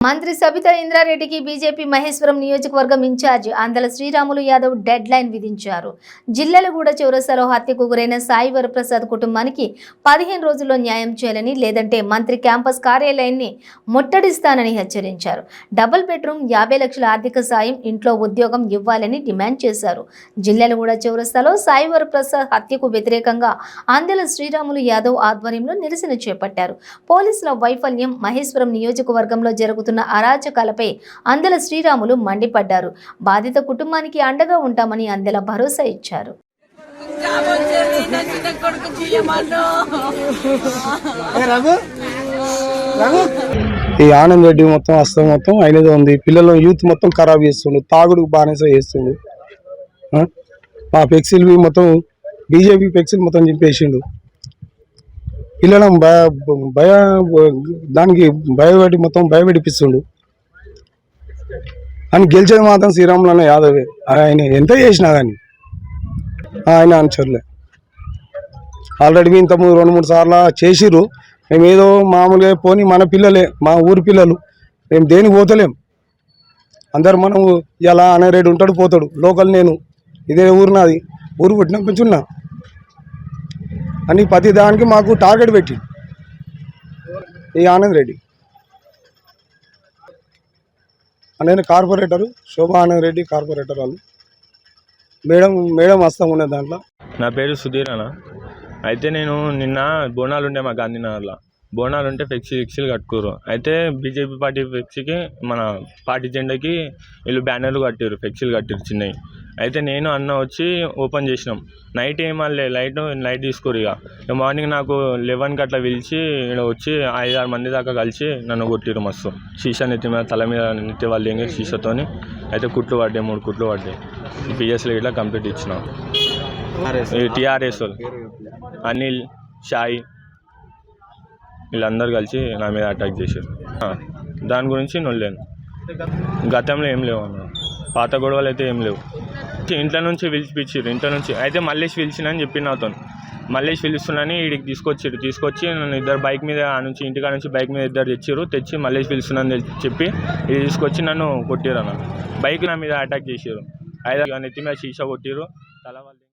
మంత్రి సబితా ఇంద్రారెడ్డికి బీజేపీ మహేశ్వరం నియోజకవర్గం incharge Andala Sriramulu Yadav deadline విధించారు. జిల్లెలగూడ చౌరస్తాలో హత్యకు గురైన సాయి వరప్రసాద్ కుటుంబానికి పదిహేను రోజుల్లో న్యాయం చేయాలని లేదంటే మంత్రి క్యాంపస్ కార్యాలయాన్ని ముట్టడిస్తానని హెచ్చరించారు. డబుల్ బెడ్రూమ్ యాభై లక్షల ఆర్థిక సాయం ఇంట్లో ఉద్యోగం ఇవ్వాలని డిమాండ్ చేశారు. జిల్లెలగూడ చౌరస్తాలో సాయి వరప్రసాద్ హత్యకు వ్యతిరేకంగా ఆందల శ్రీరాములు యాదవ్ ఆధ్వర్యంలో నిరసన చేపట్టారు. పోలీసుల వైఫల్యం మహేశ్వరం నియోజకవర్గంలో జరుగుతున్న అరాచకాలపై అందల శ్రీరాములు మండిపడ్డారు. బాధిత కుటుంబానికి అండగా ఉంటామని అందెల భరోసా ఇచ్చారు. ఈ ఆనంద్ రెడ్డి మొత్తం వస్తాం మొత్తం అయినది ఉంది. పిల్లలు యూత్ మొత్తం ఖరాబ్ చేస్తుండు. తాగుడు బానిస చేస్తుండు. ఆ? మా ఫ్లెక్సీలు మొత్తం బీజేపీ ఫ్లెక్సీలు మొత్తం చింపేసిండు. ఇలా భయ భయ దానికి భయపెట్టి మొత్తం భయపెట్టిపిస్తుండు అని గెలిచేది మాత్రం శ్రీరాములన్న యాదవే. ఆయన ఎంత చేసినా కానీ. ఆయన అనుచరులే. ఆల్రెడీ ఇంత ముందు రెండు మూడు సార్లు చేసిర్రు. మేము ఏదో మామూలుగా పోని మన పిల్లలే మా ఊరి పిల్లలు. మేము దేనికి పోతలేం. అందరు మనం ఇలా అనేరేడు ఉంటాడు పోతాడు. లోకల్ నేను. ఇదే ఊరు నాది. ఊరు పుట్టిన కొంచెం అని ప్రతి దానికి మాకు టార్గెట్ పెట్టి ఈ ఆనంద్ రెడ్డి. నేను కార్పొరేటరు శోభా ఆనంద్ రెడ్డి కార్పొరేటర్ వాళ్ళు. మేడం మేడం వస్తాం ఉండే దాంట్లో. నా పేరు సుధీర్ అన్న. అయితే నేను నిన్న బోనాలు ఉండే మా గాంధీనగర్లో. బోనాలు ఉంటే ఫ్లెక్సీ ఫ్లెక్సీలు కట్టుకోరు అయితే బీజేపీ పార్టీ ఫ్లెక్సీకి మన పార్టీ జెండాకి వీళ్ళు బ్యానర్లు కట్టారు ఫ్లెక్సీలు కట్టారు చిన్నవి. అయితే నేను అన్న వచ్చి ఓపెన్ చేసినాం. నైట్ ఏమల్లే లైట్ లైట్ తీసుకోరు ఇక. మార్నింగ్ నాకు లెవెన్కి అట్లా పిలిచి ఇక్కడ వచ్చి ఐదు ఆరు మంది దాకా కలిసి నన్ను కొట్టిరు మస్తు. షీషా నెత్తి మీద తల మీద నెత్తి వాళ్ళు ఎంగే షీషతోని అయితే కుట్లు పడ్డాయి మూడు కుట్లు పడ్డాయి. పిఎస్లో ఇట్లా కంప్లీట్ ఇచ్చినాం. టీఆర్ఎస్ అనిల్ షాయి వీళ్ళందరూ కలిసి నా మీద అటాక్ చేశారు దాని గురించి నొల్లేను. గతంలో ఏం లేవు అన్న. పాత గొడవలు అయితే ఏం లేవు. ఇంట్లో నుంచి పిలిచిపించారు ఇంట్లో నుంచి. అయితే మల్లేష్ పిలిచిన అని చెప్పి నాతో. మల్లేష్ పిలుస్తున్నాని వీడికి తీసుకొచ్చారు తీసుకొచ్చి నన్ను ఇద్దరు బైక్ మీద నుంచి ఇంటికాడ నుంచి బైక్ మీద ఇద్దరు తెచ్చారు తెచ్చి మల్లేష్ పిలుస్తున్నాను చెప్పి ఇది తీసుకొచ్చి నన్ను కొట్టారు అన్న బైక్ నా మీద అటాక్ చేశారు అయితే నెత్తి మీద షీషా కొట్టారు తల వాళ్ళు